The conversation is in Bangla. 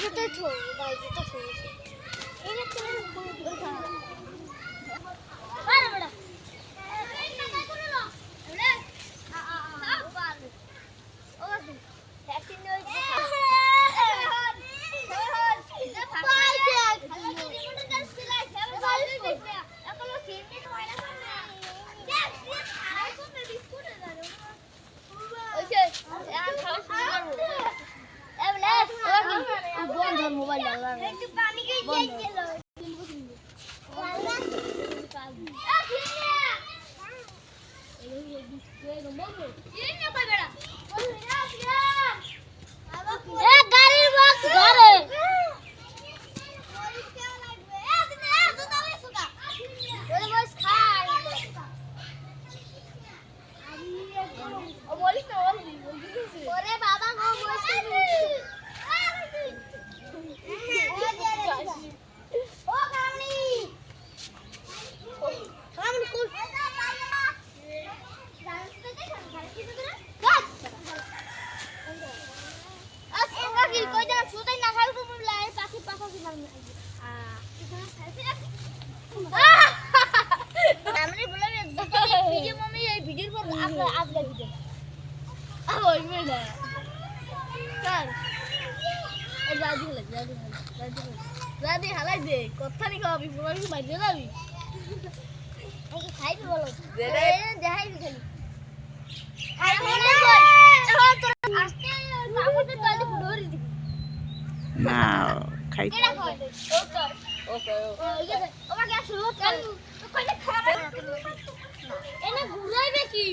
这是带腿的，一个带腿的。মোবাইল এ আপলোড ভিডিও ওই মেয়ে কার রাজি হলে রাজি হলে রাজি হলে রাজি হালাই দে কথা নি খাবি পুরো বাইরে যাবি। ওকে খাইবি বলো? দেখাইবি খালি আর কই এখন তোর আস্তে আমাদের দলে ফুড়ি দিবি। না খাই ওকে ওকে ওকে আসলো তো। কইলে খারাপ এনে ঘুরাইবে কি?